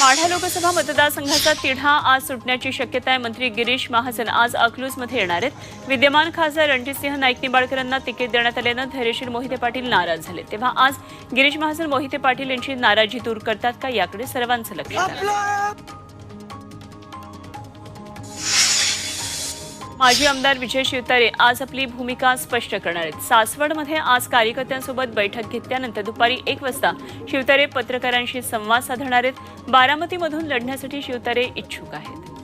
माढा लोकसभा मतदारसंघाचा तिढा आज सुटण्याची शक्यता आहे. मंत्री गिरीश महाजन आज अकलूजमध्ये येणार आहेत. विद्यमान खासदार रणजितसिंह नाईक निंबाळकरांना तिकीट देण्यात आल्यानं धैर्यशील मोहिते पाटील नाराज झाले. तेव्हा आज गिरीश महाजन मोहिते पाटील यांची नाराजी दूर करतात का याकडे सर्वांचं लक्ष माजी आमदार विजय शिवतारे आज आपली भूमिका स्पष्ट करणार आहेत. सासवडमध्ये आज कार्यकर्त्यांसोबत बैठक घेतल्यानंतर दुपारी एक वाजता शिवतारे पत्रकारांशी संवाद साधणार आहेत. बारामतीमधून लढण्यासाठी शिवतारे इच्छुक आहेत.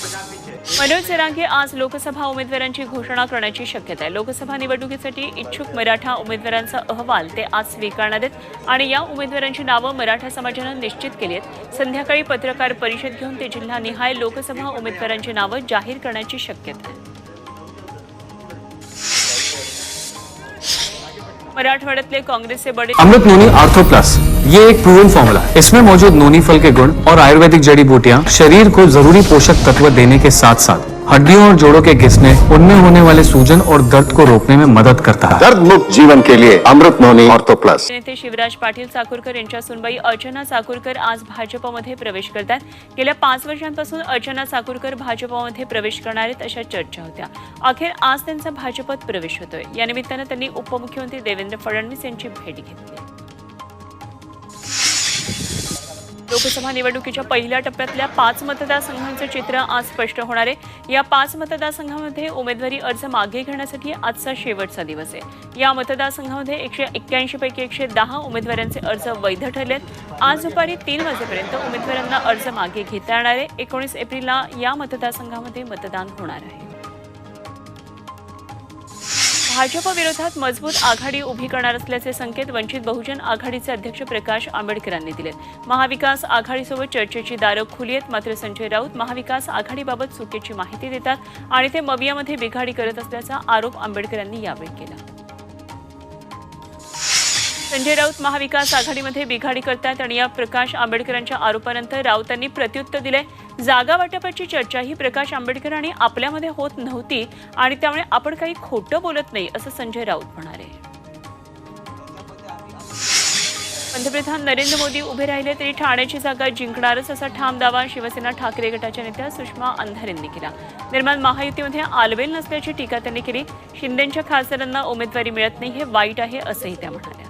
मनोज जरांगे आज लोकसभा उमेदवारांची घोषणा करण्याची शक्यता आहे. लोकसभा निवडणुकीसाठी इच्छुक मराठा उमेदवारांचा अहवाल ते आज स्वीकारणार आहेत आणि या उमेदवारांची नावं मराठा समाजानं निश्चित केली आहेत. संध्याकाळी पत्रकार परिषद घेऊन ते जिल्हानिहाय लोकसभा उमेदवारांची नावं जाहीर करण्याची शक्यता आहे. मराठवाड्यातले काँग्रेसचे बडे अमृत नोनी आर्थो प्लस. ये एक प्रूवन फॉर्मूला है। इसमें मौजूद नोनी फल के गुण और आयुर्वेदिक जड़ी बूटियाँ शरीर को जरूरी पोषक तत्व देने के साथ साथ हड्डियों और जोड़ों के घिसने उनमें होने वाले सूजन और दर्द को रोकने में मदद करता है। दर्द मुक्त जीवन के लिए अमृत नोनी ऑर्थो प्लस। नेते शिवराज पाटील चाकूरकर यांच्या सुनबाई अर्चना चाकूरकर आज भाजपमध्ये प्रवेश करतात. गेल्या पाच वर्षांपासून अर्चना चाकूरकर भाजपमध्ये प्रवेश करणार आहेत अशा चर्चा होत्या. अखेर आज त्यांचा भाजपत प्रवेश होतोय. या निमित्तानं त्यांनी उपमुख्यमंत्री देवेंद्र फडणवीस यांची भेट घेतली लोकसभा निवडणुकीच्या पहिल्या टप्प्यातल्या पाच मतदारसंघांचं चित्र आज स्पष्ट होणार आहे. या पाच मतदारसंघामध्ये उमेदवारी अर्ज मागे घेण्यासाठी आजचा शेवटचा दिवस आहे. या मतदारसंघामध्ये एकशे एक्क्याऐंशी पैकी एकशे दहा उमेदवारांचे अर्ज वैध ठरलेत. आज दुपारी तीन वाजेपर्यंत उमेदवारांना अर्ज मागे घेता येणार आहे. एकोणीस एप्रिलला या मतदारसंघामध्ये मतदान होणार आहे. भाजपविरोधात मजबूत आघाडी उभी करणार असल्याचे संकेत वंचित बहुजन आघाडीचे अध्यक्ष प्रकाश आंबेडकरांनी दिलेत. महाविकास आघाडीसोबत चर्चेची दारं खुली आहेत मात्र संजय राऊत महाविकास आघाडीबाबत चुकीची माहिती देतात आणि ते मवियामध्ये बिघाडी करत असल्याचा आरोप आंबेडकरांनी यावेळी केला. संजय राऊत महाविकास आघाडीमध्ये बिघाडी करतात आणि या प्रकाश आंबेडकरांच्या आरोपानंतर राऊतांनी प्रत्युत्तर दिलंय. जागा वाटपाची चर्चा ही प्रकाश आंबेडकरांनी आपल्यामध्ये होत नव्हती आणि त्यामुळे आपण काही खोटं बोलत नाही असं संजय राऊत म्हणाले. पंतप्रधान नरेंद्र मोदी उभे राहिले तरी ठाण्याची जागा जिंकणारच असा ठाम दावा शिवसेना ठाकरे गटाच्या नेत्या सुषमा अंधार यांनी केला. निर्माण महायुतीमध्ये आलबेल नसल्याची टीका त्यांनी केली. शिंदेच्या खासदारांना उमेदवारी मिळत नाही हे वाईट आहे असंही त्या म्हणाल्या.